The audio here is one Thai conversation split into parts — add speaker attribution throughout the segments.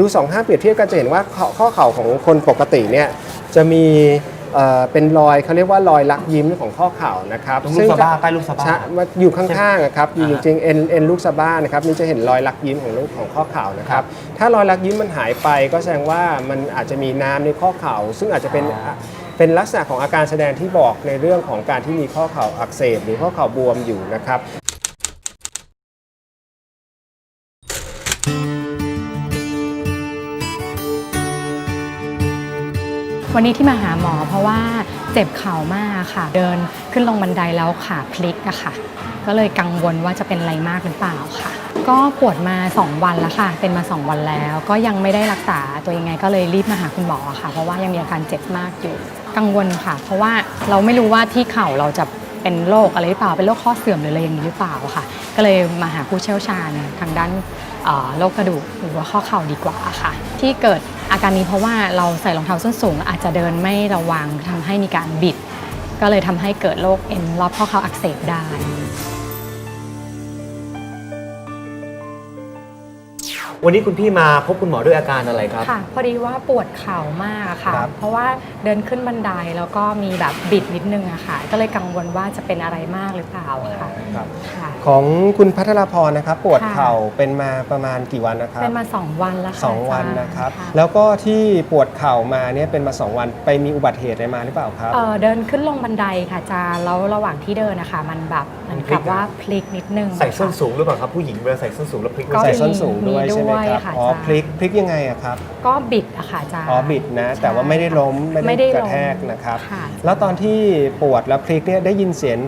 Speaker 1: ดูสองข้างเปรียบเทียบกันจะเห็นว่าข้อข้อเข่าของคนปกติเนี่ยจะมีเอ่อเป็นรอยเขาเรียกว่ารอยลักยิ้มของข้อเข่านะครับ
Speaker 2: ตรงลูกสะบ้าใต้ลูกสะบ้า
Speaker 1: ใช่มาอยู่ข้างๆอะครับอยู่
Speaker 2: อ่า
Speaker 1: จริงๆเอ็นเอ็นลูกสะบ้านะครับนี่จะเห็นรอยลักยิ้มของลูกของข้อเข่านะครับถ้ารอยลักยิ้มมันหายไปก็แสดงว่ามันอาจจะมีน้ำในข้อเข่า ซึ่งอาจจะเป็นเป็นลักษณะของอาการแสดงที่บอกในเรื่องของการที่มีข้อเข่าอักเสบหรือข้อเข่าบวมอยู่นะครับ
Speaker 3: วันนี้ที่มาหาหมอเพราะว่าเจ็บเข่ามากค่ะ เดินขึ้นลงบันไดแล้วขาพลิกอะค่ะ ก็เลยกังวลว่าจะเป็นอะไรมากหรือเปล่าค่ะ ก็ปวดมา 2 วันแล้วค่ะ เป็นมา 2 วันแล้ว ก็ยังไม่ได้รักษาตัวยังไงก็เลยรีบมาหาคุณหมอค่ะ เพราะว่ายังมีอาการเจ็บมากอยู่ กังวลค่ะ เพราะว่าเราไม่รู้ว่าที่เข่าเราจะเป็นโรคอะไรหรือเปล่า เป็นโรคข้อเสื่อมหรืออะไรอย่างนี้หรือเปล่าค่ะ ก็เลยมาหาผู้เชี่ยวชาญทางด้านโรคกระดูกหรือว่าข้อเข่าดีกว่าค่ะ ที่เกิด อาการนี้เพราะว่าเราใส่รองเท้าส้นสูง อาจจะเดินไม่ระวังทำให้มีการบิด ก็เลยทำให้เกิดโรคเอ็นรอบข้อเข่าอักเสบได้
Speaker 2: วันนี้คุณพี่มาพบคุณหมอด้วยอาการอะไรครับ
Speaker 3: ค่ะ พอดีว่าปวดเข่ามากอะค่ะ
Speaker 1: ครับ
Speaker 3: เพราะว่าเดินขึ้นบันไดแล้วก็มีแบบบิดนิดนึงอะค่ะ ก็เลยกังวลว่าจะเป็นอะไรมากหรือเปล่าค่ะ
Speaker 1: ครับ
Speaker 3: ค่ะ
Speaker 1: ของคุณพัทรพรนะครับ ปวด
Speaker 3: ค่ะ
Speaker 1: เข่าเป็นมาประมาณกี่วันนะครับ
Speaker 3: เป็นมา2วันแล้วค่ะ
Speaker 1: สองวันา
Speaker 3: จาย์
Speaker 1: นะครับะแล้วก็ที่ปวดเข่ามาเนี่ยเป็นมาสองวันไปมีอุบัติเหตุอะไรมาหรือเปล่าครับ
Speaker 3: เอ่อเดินขึ้นลงบันไดค่ะอาจารย์แล้วระหว่างที่เดินนะคะ มันแบบเหมือนกับว่าพลิกนิดนึง
Speaker 2: ใส่ส้น
Speaker 3: ค่ะ
Speaker 2: สูงหรือเปล่าครับผู้หญิงเวลาใส่ส้นสูงแล้วพลิก
Speaker 3: ก็
Speaker 1: ใส่
Speaker 2: ใส่
Speaker 1: ส้นสูงด้วย
Speaker 3: มี
Speaker 1: ใช่ไหม
Speaker 3: ด้วย
Speaker 1: ครับ
Speaker 3: ค่ะ
Speaker 1: อ๋อ
Speaker 3: อาจารย์
Speaker 1: พลิกพลิกยังไงอะครับ
Speaker 3: ก็บิดอะค่ะอาจารย์
Speaker 1: อ๋อบิดนะแต่ว่าไม่ได้ล้มไม่
Speaker 3: ไม่
Speaker 1: ได้
Speaker 3: ได้
Speaker 1: กระ
Speaker 3: ล้ม
Speaker 1: แทกนะครับ
Speaker 3: ค่ะ
Speaker 1: แล้วตอนที่ปวดแล้วพลิกเนี่ยได้ยินเสียง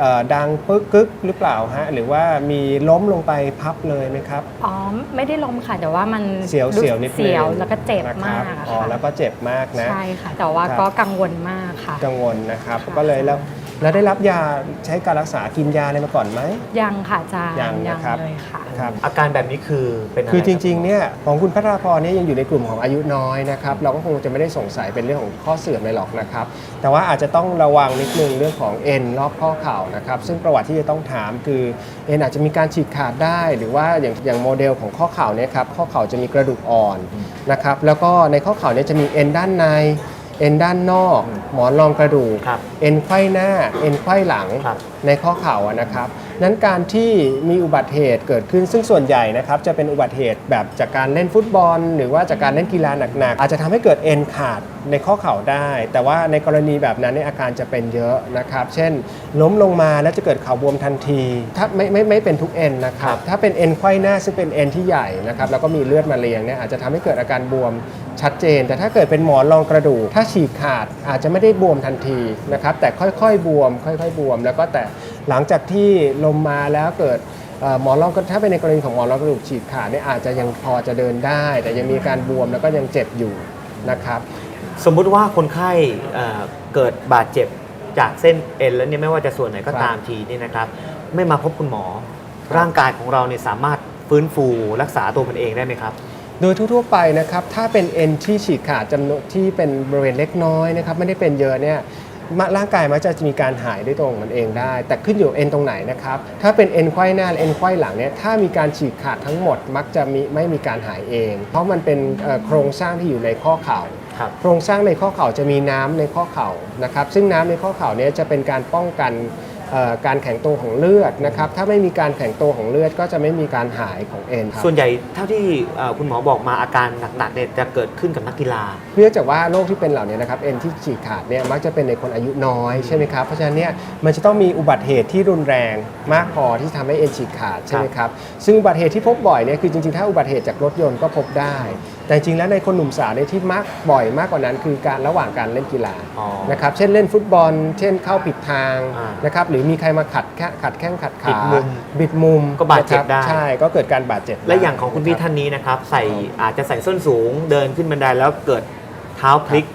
Speaker 1: เอ่อดังปึ๊กกึกหรือเปล่าฮะหรือว่ามีล้มลงไปพับเลยไหมครับ
Speaker 3: อ๋อไม่ได้ล้มค่ะแต่ว่ามัน
Speaker 1: เสียว
Speaker 3: รู้
Speaker 1: เสียวนิดนึง
Speaker 3: เสียวแล้วก็เจ็บ
Speaker 1: นะค
Speaker 3: มา
Speaker 1: รั
Speaker 3: กอะ
Speaker 1: อ๋อ
Speaker 3: ค่ะ
Speaker 1: แล้วก็เจ็บมากนะ
Speaker 3: ใช่ค่ะ แต่ว่า
Speaker 1: ครับ
Speaker 3: ก็กังวลมากค่ะ
Speaker 1: กังวลนะครับ
Speaker 3: ค่ะ
Speaker 1: ก็เลยแล้ว แล้วได้รับยาใช้การรักษากินยาอะไรมาก่อนไหม
Speaker 3: ยังค่ะอาจารย์
Speaker 1: ยังนะครับ
Speaker 3: เลยค่ะ
Speaker 1: ครับ
Speaker 2: อาการแบบนี้คือเป็นอะไร
Speaker 1: คือจริง
Speaker 2: คบ
Speaker 1: ๆเนี่ย ของคุณพัทรพรเนี่ยยังอยู่ในกลุ่มของอายุน้อยนะครับ เราก็คงจะไม่ได้สงสัยเป็นเรื่องของข้อเสื่อมอะไรหรอกนะครับ แต่ว่าอาจจะต้องระวังนิดนึงเรื่องของเอ็นรอบข้อเข่านะครับ ซึ่งประวัติที่จะต้องถามคือเอ็นอาจจะมีการฉีกขาดได้ หรือว่าอย่างอย่างโมเดลของข้อเข่าเนี่ยครับ ข้อเข่าจะมีกระดูกอ่อนนะครับ แล้วก็ในข้อเข่าเนี่ยจะมีเอ็นด้านใน เอ็นด้านนอก หมอนรองกระดูก
Speaker 2: ครับ
Speaker 1: เอ็นไขว้หน้า เอ็นไขว้หลัง
Speaker 2: ครับ
Speaker 1: ในข้อเข่าอะนะครับ นั้นการที่มีอุบัติเหตุเกิดขึ้นซึ่งส่วนใหญ่นะครับจะเป็นอุบัติเหตุแบบจากการเล่นฟุตบอล หรือว่าจากการเล่นกีฬาหนักๆ อาจจะทำให้เกิดเอ็นขาดในข้อเข่าได้ แต่ว่าในกรณีแบบนั้นเนี่ยอาการจะเป็นเยอะนะครับ เช่น ล้มลงมาแล้วจะเกิดเข่าบวมทันที ถ้าไม่ไม่ไม่เป็นทุกเอ็นนะครับถ้าเป็นเอ็นไขว้หน้าซึ่งเป็นเอ็นที่ใหญ่นะครับแล้วก็มีเลือดมาเลี้ยงเนี่ยอาจจะทำให้เกิดอาการบวม ชัดเจน แต่ถ้าเกิดเป็นหมอนรองกระดูก ถ้าฉีกขาดอาจจะไม่ได้บวมทันทีนะครับแต่ค่อยๆบวม ค่อยๆบวม แล้วก็แต่หลังจากที่ลมมาแล้วเกิดเอ่อหมอนรองกระถ้าเป็นในกรณีของหมอนรองกระดูกฉีกขาดเนี่ยอาจจะยังพอจะเดินได้ แต่ยังมีการบวมแล้วก็ยังเจ็บอยู่นะครับ
Speaker 2: สมมุติว่าคนไข้เอ่อเกิดบาดเจ็บจากเส้นเอ็นแล้วเนี่ยไม่ว่าจะส่วนไหนก็
Speaker 1: ครับ
Speaker 2: ตามทีนี่นะครับ ไม่มาพบคุณหมอ ร่างกายของเราเนี่ยสามารถฟื้นฟูรักษาตัวมันเองได้ไหมครับ
Speaker 1: โดยทั่วๆไปนะครับถ้าเป็นเอ็นที่ฉีกขาดจำนวนที่เป็นบริเวณเล็กน้อยนะครับไม่ได้เป็นเยอะเนี่ยมะร่างกายมักจะมีการหายด้วยตัวของมันเองได้ แต่ขึ้นอยู่เอ็นตรงไหนนะครับถ้าเป็นเอ็นไขว้หน้าและเอ็นไขว้หลังเนี่ยถ้ามีการฉีกขาดทั้งหมดมักจะมีไม่มีการหายเอง เพราะมันเป็นเอ่อโครงสร้างที่อยู่ในข้อเข่า
Speaker 2: ครับ
Speaker 1: โครงสร้างในข้อเข่าจะมีน้ำในข้อเข่านะครับซึ่งน้ำในข้อเข่าเนี้จะเป็นการป้องกันเอ่อ การแข็งตัวของเลือดนะครับถ้าไม่มีการแข็งตัวของเลือดก็จะไม่มีการหายของเอ็นครับ
Speaker 2: ส่วนใหญ่เท่าที่เอ่อคุณหมอบอกมาอาการหนักๆเนี่ยจะเกิดขึ้นกับนักกีฬา
Speaker 1: เนื่องจากว่าโรคที่เป็นเหล่านี้นะครับเอ็นที่ฉีกขาดเนี่ยมักจะเป็นในคนอายุน้อยใช่ไหมครับเพราะฉะนั้นเนี่ยมันจะต้องมีอุบัติเหตุที่รุนแรงมากพอที่ทำให้เอ็นฉีกขาดใช่ไหมครับซึ่งอุบัติเหตุที่พบบ่อยเนี่ยคือจริงๆถ้าอุบัติเหตุจากรถยนต์ก็พบได้ แต่จริงๆแล้วในคนหนุ่มสาวเนี่ยที่มักบ่อยมากกว่านั้น คือการระหว่างการเล่นกีฬา
Speaker 2: อ๋อ
Speaker 1: นะครับเช่นเล่นฟุตบอล เช่นเข้าผิดทาง
Speaker 2: อ่าน
Speaker 1: นะครับหรือมีใครมาขัดแค่ขัดแข้งขัดขา
Speaker 2: บิดมุม
Speaker 1: บิดมุม
Speaker 2: ก็บาดเจ็บ
Speaker 1: นะครับ
Speaker 2: ได้
Speaker 1: ใช่ก็เกิดการบาดเจ็บ
Speaker 2: และอย่างของคุณพี่
Speaker 1: นะรับ
Speaker 2: ท่านนี้นะครับใส่อาจจะใส่ส้นสูงเดินขึ้นบันไดแล้วเกิดเท้าพลิก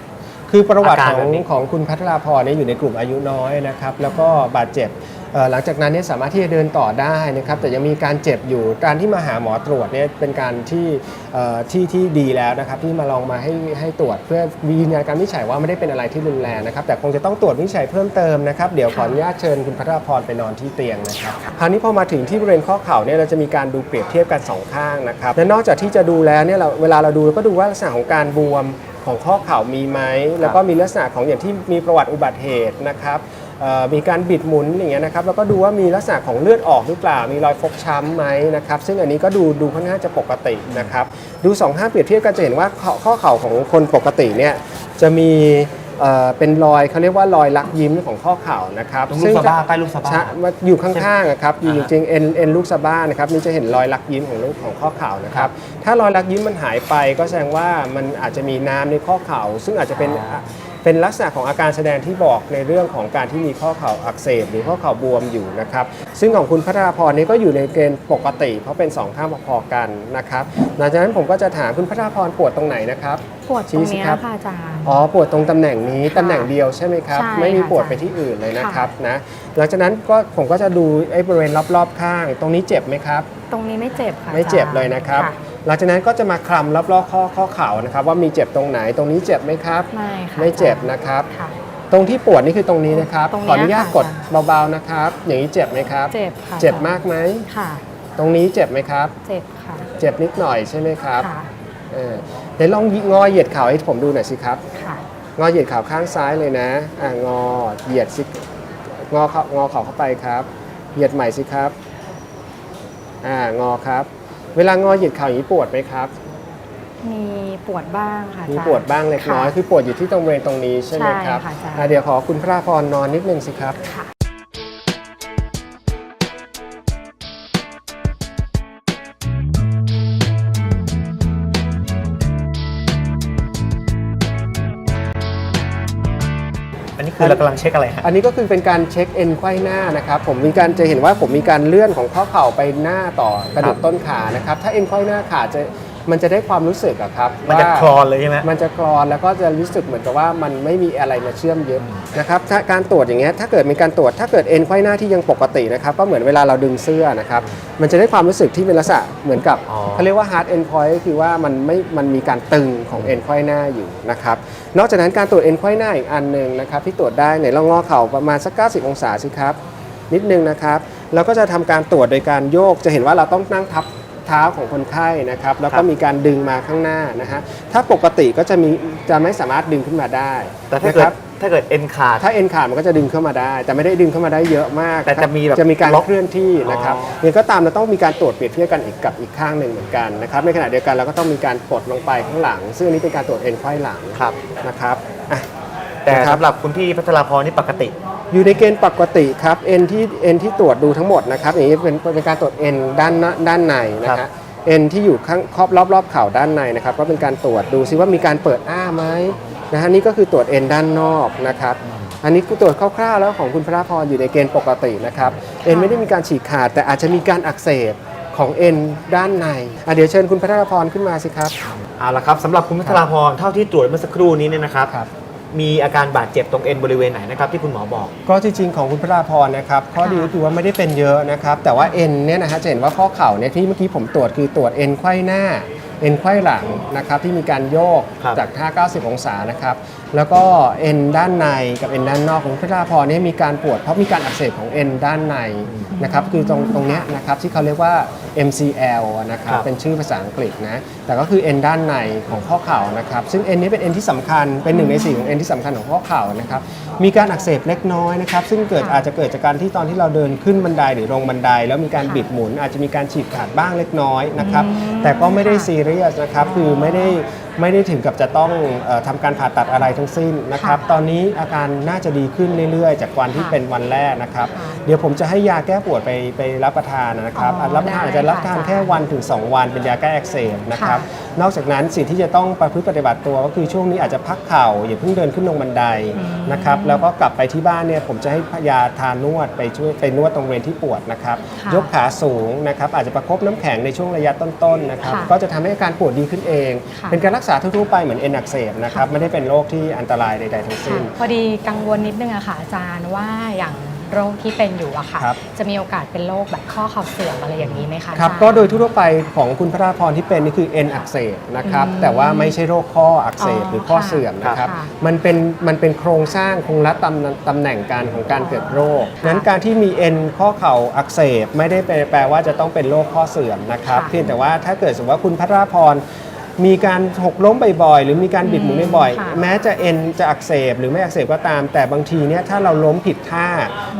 Speaker 1: คือประวัติ
Speaker 2: อาการ
Speaker 1: ของ
Speaker 2: แบบนี้
Speaker 1: ของคุณพัทราพรเนี่ยอยู่ในกลุ่มอายุน้อยนะครับแล้วก็บาดเจ็บเอ่อ หลังจากนั้นเนี่ยสามารถที่จะเดินต่อได้นะครับแต่ยังมีการเจ็บอยู่การที่มาหาหมอตรวจเนี่ยเป็นการที่เอ่อที่ที่ดีแล้วนะครับที่มาลองมาให้ให้ตรวจเพื่อยืนยันการวินิจฉัยว่าไม่ได้เป็นอะไรที่รุนแรงนะครับแต่คงจะต้องตรวจวินิจฉัยเพิ่มเติมนะครับเดี๋ยวขออนุญาตเชิญคุณพัทรพรไปนอนที่เตียงนะครับคราวนี้พอมาถึงที่บริเวณข้อเข่าเนี่ยเราจะมีการดูเปรียบเทียบกันสองข้างนะครับและนอกจากที่จะดูแล้วเนี่ยเราเวลาเราดูเราก็ดูว่าลักษณะของการบวมของข้อเข่ามีไหมแล้วก็มีลักษณะของอย่างที่มีประวัติอุบัติเหตุนะครับเอ่อ มีการบิดหมุนอย่างเงี้ยนะครับแล้วก็ดูว่ามีลักษณะของเลือดออกหรือเปล่า มีรอยฟกช้ำไหมนะครับซึ่งอันนี้ก็ดูดูค่อนข้างจะปกตินะครับดูสองข้างเปรียบเทียบกันจะเห็นว่าข้อข้อเข่าของคนปกติเนี่ยจะมีเอ่อเป็นรอยเขาเรียกว่ารอยลักยิ้มของข้อเข่านะครับ
Speaker 2: ตรงลูกสะบ้าใต้ลูกสะบ้า
Speaker 1: ใช่ว่าอยู่ข้างๆอะครับอยู่
Speaker 2: อ่า
Speaker 1: จริงๆเอ็นเอ็นลูกสะบ้านะครับนี่จะเห็นรอยลักยิ้มของลูกของข้อเข่านะครับถ้ารอยลักยิ้มมันหายไปก็แสดงว่ามันอาจจะมีน้ำในข้อเข่า ซึ่งอาจจะเป็น
Speaker 2: อ๋อ
Speaker 1: เป็นลักษณะของอาการแสดงที่บอกในเรื่องของการที่มีข้อเข่าอักเสบหรือข้อเข่าบวมอยู่นะครับ ซึ่งของคุณพัทราพรนี่ก็อยู่ในเกณฑ์ปกติ เพราะเป็นสองข้างพอๆกันนะครับหลังจากนั้นผมก็จะถามคุณพัทราพรปวดตรงไหนนะครับ
Speaker 3: ปวดตรง
Speaker 1: ชี้สิ
Speaker 3: เนี้ย
Speaker 1: ครับ
Speaker 3: ค่ะอาจารย์
Speaker 1: อ๋อปวดตรงตำแหน่งนี้
Speaker 3: ค่ะ
Speaker 1: ตำแหน่งเดียวใช่ไหมครับ
Speaker 3: ใช่
Speaker 1: ไม่มี
Speaker 3: ค่ะ
Speaker 1: ปวด
Speaker 3: อาจารย์
Speaker 1: ไปที่อื่นเลยนะ
Speaker 3: ค่ะ
Speaker 1: ครับนะหลังจากนั้นก็ผมก็จะดูไอ้บริเวณรอบๆข้าง ตรงนี้เจ็บไหมครับ
Speaker 3: ตรงนี้ไม่เจ็บค่ะ
Speaker 1: ไม่เจ็บ
Speaker 3: อาจา
Speaker 1: เลยนะครับ
Speaker 3: ค่ะ
Speaker 1: หลังจากนั้นก็จะมาคลำรอบๆข้อข้อเข่านะครับ ว่ามีเจ็บตรงไหนตรงนี้เจ็บไหมครับ
Speaker 3: ไม่ค่ะ
Speaker 1: ไม่เจ็บ
Speaker 3: อาจารย์
Speaker 1: นะครับ
Speaker 3: ค่ะ
Speaker 1: ตรงที่ปวดนี่คือตรงนี้นะครับ
Speaker 3: ตรง
Speaker 1: ขออนุ
Speaker 3: เนี้ย
Speaker 1: ญาต
Speaker 3: ค่ะ
Speaker 1: กด
Speaker 3: อาจารย์
Speaker 1: เบาๆนะครับ อย่างนี้เจ็บไหมครับ
Speaker 3: เจ็บค่ะ
Speaker 1: เจ็บมากไหม
Speaker 3: ค่ะ
Speaker 1: ตรงนี้เจ็บไหมครับ
Speaker 3: เจ็บค่ะ
Speaker 1: เจ็บนิดหน่อยใช่ไหมครับ
Speaker 3: ค่ะ
Speaker 1: เออเดี๋ยวลองงอเหยียดเข่าให้ผมดูหน่อยสิครับ
Speaker 3: ค่ะ
Speaker 1: งอเหยียดเข่าข้างซ้ายเลยนะอะงอเหยียดสิงอเข่างอเข่าเข้าไปครับ เหยียดใหม่สิครับอ่างอครับ เวลางอเหยียดเข่าอย่างนี้ปวดไหมครับ
Speaker 3: มีปวดบ้างค่ะอา
Speaker 1: มี
Speaker 3: จารย์
Speaker 1: ปวดบ้างเล็กน้อย
Speaker 3: ค่ะ
Speaker 1: คือปวดอยู่ที่ตรงบริเวณตรงนี้ใช่ไหมครับ
Speaker 3: ใช่ค่ะอาจารย์
Speaker 1: อะเดี๋ยวขอคุณพระพรนอนนิดนึงสิครับ
Speaker 3: ค่ะ
Speaker 2: คือเรากำลังเช็คอะไรฮะ
Speaker 1: อันนี้ก็คือเป็นการเช็คเอ็นไขว้หน้านะครับผมมีการจะเห็นว่าผมมีการเลื่อนของข้อเข่าไปหน้าต่อกระดู
Speaker 2: ค
Speaker 1: ก
Speaker 2: รับ
Speaker 1: ต้นขานะครับถ้าเอ็นไขว้หน้าขาดจะ มันจะได้ความรู้สึกอะครับ
Speaker 2: มันจะ
Speaker 1: ว่า
Speaker 2: คลอนเลยใช่ไหม
Speaker 1: มันจะกรอนแล้วก็จะรู้สึกเหมือนกับว่ามันไม่มีอะไรมาเชื่อมยึดนะครับถ้าการตรวจอย่างเงี้ยถ้าเกิดมีการตรวจถ้าเกิดเอ็นไขว้หน้าที่ยังปกตินะครับก็เหมือนเวลาเราดึงเสื้อนะครับมันจะได้ความรู้สึกที่เป็นลักษณะเหมือนกับ
Speaker 2: อ๋อ
Speaker 1: เขาเรียกว่า hard end point ก็คือว่ามันไม่มันมีการตึงของเอ็นไขว้หน้าอยู่นะครับนอกจากนั้นการตรวจเอ็นไขว้หน้าอีกอันหนึ่งนะครับที่ตรวจได้เนี่ยเรางอเข่าประมาณสัก 90 องศาสิครับนิดนึงนะครับเราก็จะทำการตรวจโดยการโยกจะเห็นว่าเราต้องนั่งทับ เท้าของคนไข้นะครับ แล้ว
Speaker 2: ค
Speaker 1: ก็
Speaker 2: รับ
Speaker 1: มีการดึงมาข้างหน้านะฮะ ถ้าปกติก็จะมีจะไม่สามารถดึงขึ้นมาได้
Speaker 2: แต่ถ้า
Speaker 1: นะ
Speaker 2: เกิ
Speaker 1: ค
Speaker 2: ด
Speaker 1: รับ
Speaker 2: ถ้าเกิดเอ็นขาด
Speaker 1: ถ้าเอ็นขาดมันก็จะดึงเข้ามาได้ แต่ไม่ได้ดึงเข้ามาได้เยอะมาก
Speaker 2: แต่จะมีแบบ
Speaker 1: จะมีการ
Speaker 2: ล็อก
Speaker 1: เคลื่อนที่นะครับ
Speaker 2: อ๋อ
Speaker 1: ยังก็ตามเราต้องมีการตรวจเปรียบเทียบกันอีกกับอีกข้างหนึ่งเหมือนกันนะครับ ในขณะเดียวกันเราก็ต้องมีการกดลงไปข้างหลัง ซึ่งอันนี้เป็นการตรวจเอ็นไขว้หลัง
Speaker 2: ครับ
Speaker 1: นะครับอะ
Speaker 2: แต่
Speaker 1: นะครับ
Speaker 2: สำหรับคุณพี่พัทรพรนี่ปกติ
Speaker 1: อยู่ในเกณฑ์ปกติครับเอ็นที่เอ็นที่ตรวจดูทั้งหมดนะครับอย่างนี้เป็นเป็นการตรวจเอ็นด้านหน้าด้านในนะ
Speaker 2: ครั
Speaker 1: ฮะ
Speaker 2: บ
Speaker 1: เอ็นที่อยู่ข้างครอบรอบรอบเข่าด้านในนะครับก็เป็นการตรวจดูซิว่ามีการเปิดอ้าไหมนะฮะนี่ก็คือตรวจเอ็นด้านนอกนะครับอันนี้กูตรวจคร่าวๆแล้วของคุณพระพรอยู่ในเกณฑ์ปกตินะครับเอ็นไม่ได้มีการฉีกขาดแต่อาจจะมีการอักเสบของเอ็นด้านในอะเดี๋ยวเชิญคุณพระพรขึ้นมาสิครับ
Speaker 2: เอาละครับสำหรับคุณพัทรพรเท่าที่ตรวจเมื่อสักครู่นี้เนี่ยนะครับ
Speaker 1: ครับ
Speaker 2: มีอาการบาดเจ็บตรงเอ็นบริเวณไหนนะครับที่คุณหมอบอก
Speaker 1: ก็จริงๆของคุณพระราพรนะครับข้อดีก็คือว่าไม่ได้เป็นเยอะนะครับ แต่ว่าเอ็นเนี่ยนะฮะจะเห็นว่าข้อเข่าเนี่ยที่เมื่อกี้ผมตรวจคือตรวจเอ็นไขว้หน้า เอ็นไขว้หลังนะครับที่มีการโยก
Speaker 2: ครับ
Speaker 1: จากท่า 90 องศานะครับแล้วก็เอ็นด้านในกับเอ็นด้านนอกของคุณพระราพรเนี่ยมีการปวดเพราะมีการอักเสบของเอ็นด้านในนะครับคือตรงตรงเนี้ยนะครับที่เขาเรียกว่า MCL นะครับ
Speaker 2: ครับ
Speaker 1: เป็นชื่อภาษาอังกฤษนะแต่ก็คือเอ็นด้านในของข้อเข่านะครับซึ่งเอ็นนี้เป็นเอ็นที่สำคัญเป็นหนึ่งในสี่ของเอ็นที่สำคัญของข้อเข่านะครับมีการอักเสบเล็กน้อยนะครับซึ่งเกิด
Speaker 3: ค่ะ
Speaker 1: อาจจะเกิดจากการที่ตอนที่เราเดินขึ้นบันไดหรือลงบันได แล้วมีการบิดหมุน อาจจะมีการฉีกขาดบ้างเล็กน้อยนะครับ
Speaker 3: อืม
Speaker 1: แต่ก็ไม่ได้
Speaker 3: ค่ะ
Speaker 1: ซีเรียสนะครับคือไม่ได้ ไม่ได้ถึงกับจะต้องเออทำการผ่าตัดอะไรทั้งสิ้นนะครับ
Speaker 3: ค่ะ
Speaker 1: ตอนนี้อาการน่าจะดีขึ้นเรื่อยๆ จากวันที่
Speaker 3: ค่ะ
Speaker 1: เป็นวันแรกนะครับ
Speaker 3: ค่ะ
Speaker 1: เดี๋ยวผมจะให้ยาแก้ปวดไปไปรับประทานนะครับ
Speaker 3: อ๋อ
Speaker 1: รับประทานอาจจะรับประทาน
Speaker 3: ได้ค่ะ
Speaker 1: แค่วันถึง 2 วันเป็นยาแก้อักเสบนะครับ
Speaker 3: ค่ะ
Speaker 1: นอกจากนั้นสิ่งที่จะต้องประพฤติปฏิบัติตัวก็คือช่วงนี้อาจจะพักเข่าอย่าเพิ่งเดินขึ้นลงบันได
Speaker 3: อืม
Speaker 1: นะครับแล้วก็กลับไปที่บ้านเนี่ยผมจะให้ยาทานวดไปช่วยไปนวดตรงบริเวณที่ปวดนะครับ
Speaker 3: ค่ะ
Speaker 1: ยกขาสูงนะครับอาจจะประคบน้ำแข็งในช่วงระยะต้นๆนะครับ
Speaker 3: ค่ะ
Speaker 1: ก็จะทำให้อาการปวดดีขึ้นเอง
Speaker 3: ค่ะ
Speaker 1: เป็นการรักษาทั่วๆไปเหมือนเอ็นอักเสบนะครับไม่ได้เป็นโรคที่อันตรายใดๆทั้งสิ้น
Speaker 3: ค่ะพอดีกังวลนิดนึงอะค่ะอาจารย์ว่าอย่าง โรคที่เป็นอยู่อะค่ะ
Speaker 1: ครับ
Speaker 3: จะมีโอกาสเป็นโรคแบบข้อเข่าเสื่อมอะไรอย่างนี้ไหมคะ
Speaker 1: ครับ
Speaker 3: อาจารย์
Speaker 1: ก็โดยทั่วๆไปของคุณพระราพรที่เป็นนี่คือเอ็นอักเสบนะครับ
Speaker 3: อืม
Speaker 1: แต่ว่าไม่ใช่โรคข้ออักเสบ
Speaker 3: อ๋อ
Speaker 1: หรือข้อ
Speaker 3: ค่ะ
Speaker 1: เสื่อมนะครับ
Speaker 3: ค่ะ
Speaker 1: มันเป็นมันเป็นโครงสร้างคงละตำตำแหน่งการของการเกิดโรค
Speaker 3: ค่ะ
Speaker 1: นั้นการที่มีเอ็นข้อเข่าอักเสบไม่ได้แปลว่าจะต้องเป็นโรคข้อเสื่อมนะครับ
Speaker 3: ค่ะ
Speaker 1: เพียงแต่ว่าถ้าเกิดสมมติว่าคุณพระราพร มีการหกล้มบ่อยๆ หรือมีการบิดหมุนบ่อย
Speaker 3: ค่ะ
Speaker 1: ๆแม้จะเอ็นจะอักเสบหรือไม่อักเสบก็ตาม แต่บางทีเนี่ยถ้าเราล้มผิดท่า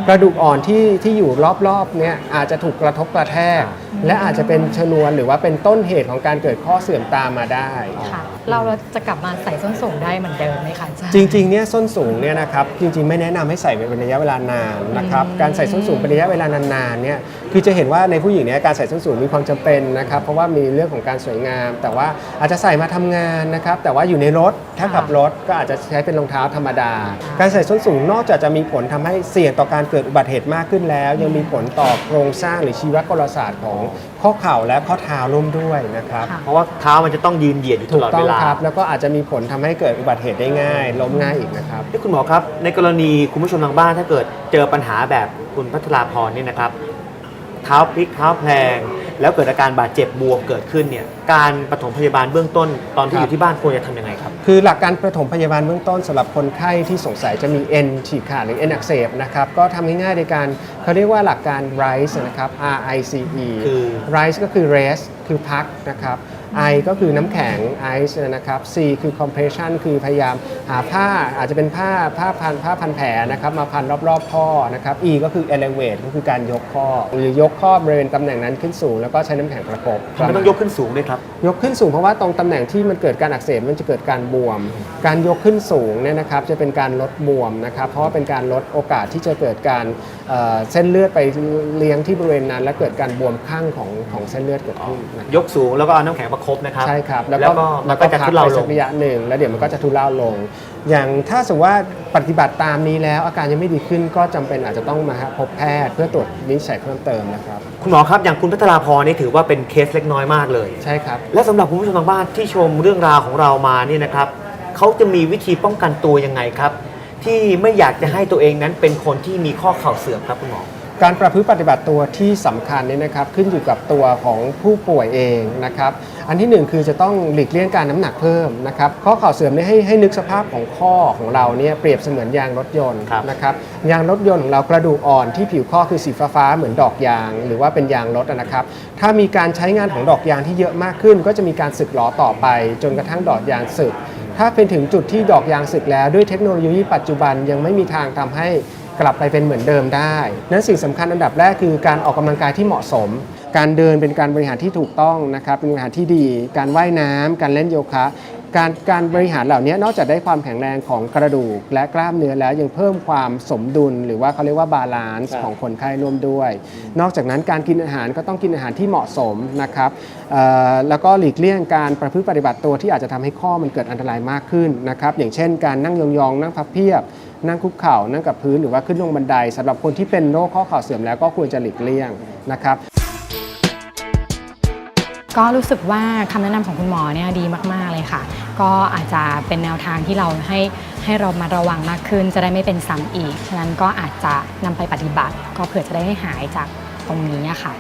Speaker 1: กระดูกอ่อนที่ที่อยู่รอบๆเนี่ยอาจจะถูกกระทบกระแทกและอาจจะเป็นชนวนหรือว่าเป็นต้นเหตุของการเกิดข้อเสื่อมตามมาได้
Speaker 3: ค่ะ เราจะกลับมาใส่ส้นสูงได้เหมือนเดิมไหมคะอาจารย์
Speaker 1: จริงๆเนี่ยส้นสูงเนี่ยนะครับจริงๆ ไม่แนะนำให้ใส่เป็นระยะเวลานานนะครับ
Speaker 3: อืม
Speaker 1: การใส่ส้นสูงเป็นระยะเวลานานๆเนี่ยคือจะเห็นว่าในผู้หญิงเนี่ยการใส่ส้นสูงมีความจำเป็นนะครับเพราะว่ามีเรื่องของการสวยงาม แต่ว่าอาจจะใส่มาทำงานนะครับแต่ว่าอยู่ในรถถ้าขับรถก็อาจจะใช้เป็นรองเท้าธรรมดา การใส่ส้นสูงนอกจากจะมีผลทำให้เสี่ยงต่อการเกิดอุบัติเหตุมากขึ้นแล้ว ยังมีผลต่อโครงสร้างหรือชีวกลศาสตร์ของข้อเข่าและข้อเท้าร่วมด้วยนะครับ
Speaker 3: ค่ะ
Speaker 2: เพราะว่าเท้ามันจะต้องยืนเหยียดอยู่ต
Speaker 1: ถู
Speaker 2: ล
Speaker 1: ก
Speaker 2: อด
Speaker 1: ต้อ
Speaker 2: เว
Speaker 1: ง
Speaker 2: ลา
Speaker 1: ครับ แล้วก็อาจจะมีผลทำให้เกิดอุบัติเหตุได้ง่าย ล้มง่ายอีกนะครับ
Speaker 2: ที่คุณหมอครับ ในกรณีคุณผู้ชมทางบ้านถ้าเกิดเจอปัญหาแบบคุณพัทราพรเนี่ยนะครับ เท้าพลิกเท้าแพลง แล้วเกิดอาการบาดเจ็บบวมเกิดขึ้นเนี่ยการปฐมพยาบาลเบื้องต้นตอนที่
Speaker 1: ค
Speaker 2: อ
Speaker 1: รับ
Speaker 2: ยู่ที่บ้านควรจะทำยังไงครับ
Speaker 1: คือหลักการประถมพยาบาลเบื้องต้นสำหรับคนไข้ที่สงสัยจะมีเอ็นฉีกขาดหรือเอ็นอักเสบนะครับก็ทำง่ายๆในการเขาเรียกว่าหลักการ RICE นะครับ R I C E
Speaker 2: คือ
Speaker 1: RICE ก็คือ rest คือพักนะครับ I ก็คือน้ำแข็ง ice นะครับ C คือ compression คือพยายามหาผ้าอาจจะเป็นผ้าผ้าพันผ้าพันแผลนะครับมาพันรอบๆข้อนะครับ E ก็คือ elevate ก็คือการยกข้อ หรือยกข้อบริเวณตำแหน่งนั้นขึ้นสูง แล้วก็ใช้น้ำแข็งประกบ
Speaker 2: ทำไมต้องยกขึ้นสูงด้วยครับ
Speaker 1: ยกขึ้นสูงเพราะว่าตรงตำแหน่งที่มันเกิดการอักเสบมันจะเกิดการบวม การยกขึ้นสูงเนี่ยนะครับจะเป็นการลดบวมนะครับเพราะว่าเป็นการลดโอกาสที่จะเกิดการเอ่อเส้นเลือดไปเลี้ยงที่บริเวณนั้น และเกิดการบวมข้างของของเส้นเลือดเกิดขึ้นนะครับ
Speaker 2: ยกสูงแล้วก็เอาน้ำแข็งประคบนะครับ
Speaker 1: ใช่ครับ
Speaker 2: แล้วก็มันก็จะ
Speaker 1: พั
Speaker 2: ทุเลา
Speaker 1: ไป
Speaker 2: ล
Speaker 1: สั
Speaker 2: ง
Speaker 1: กระยะหนึ่งแล้วเดี๋ยวมันก็จะทุเลาลง อย่างถ้าสมมติว่าปฏิบัติตามนี้แล้ว อาการยังไม่ดีขึ้นก็จำเป็นอาจจะต้องมาพบแพทย์เพื่อตรวจวินิจฉัยเพิ่มเติมนะครับ
Speaker 2: คุณหมอครับอย่างคุณพัทราพรนี่ถือว่าเป็นเคสเล็กน้อยมากเลย
Speaker 1: ใช่ครับ
Speaker 2: และสำหรับคุณผู้ชมทางบ้านที่ชมเรื่องราวของเรามาเนี่ยนะครับเขาจะมีวิธีป้องกันตัวยังไงครับ ที่ไม่อยากจะให้ตัวเองนั้นเป็นคนที่มีข้อเข่าเสื่อมครับคุณหมอ
Speaker 1: การประพฤติปฏิบัติตัวที่สำคัญนี่นะครับขึ้นอยู่กับตัวของผู้ป่วยเองนะครับอันที่หนึ่งคือจะต้องหลีกเลี่ยงการน้ำหนักเพิ่มนะครับข้อเข่าเสื่อมนี่ให้ให้นึกสภาพของข้อของเราเนี่ยเปรียบเสมือนยางรถยนต์นะครับยางรถยนต์ของเรากระดูกอ่อนที่ผิวข้อคือสีฟ้าๆเหมือนดอกยาง หรือว่าเป็นยางรถนะครับถ้ามีการใช้งานของดอกยางที่เยอะมากขึ้น ก็จะมีการสึกหลอต่อไป จนกระทั่งดอกยางสึกถ้าเป็นถึงจุดที่ดอกยางสึกแล้วด้วยเทคโนโลยีปัจจุบันยังไม่มีทางทำให้ กลับไปเป็นเหมือนเดิมได้นั้นสิ่งสำคัญอันดับแรกคือการออกกำลังกายที่เหมาะสม การเดินเป็นการบริหารที่ถูกต้องนะครับเป็นบริหารที่ดี การว่ายน้ำการเล่นโยคะการการบริหารเหล่านี้นอกจากได้ความแข็งแรงของกระดูก และกล้ามเนื้อแล้วยังเพิ่มความสมดุล หรือว่าเขาเรียกว่าบาลานซ์
Speaker 2: ครับ
Speaker 1: ของคนไข้ร่วมด้วย นอกจากนั้นการกินอาหารก็ต้องกินอาหารที่เหมาะสมนะครับเอ่อแล้วก็หลีกเลี่ยงการประพฤติปฏิบัติตัวที่อาจจะทำให้ข้อมันเกิดอันตรายมากขึ้นนะครับอย่างเช่น การนั่งยองๆนั่งพับเพียบ นั่งคุกเข่านั่งกับพื้นหรือว่าขึ้นลงบันไดสำหรับคนที่เป็นโรคข้อเข่าเสื่อมแล้วก็ควรจะหลีกเลี่ยงนะครับ
Speaker 3: ก็รู้สึกว่าคำแนะนำของคุณหมอเนี่ยดีมาก ๆ เลยค่ะ ก็อาจจะเป็นแนวทางที่เราให้ให้เรามาระวังมากขึ้น จะได้ไม่เป็นซ้ำอีก ฉะนั้นก็อาจจะนำไปปฏิบัติ ก็เผื่อจะได้ให้หายจากตรงนี้ค่ะ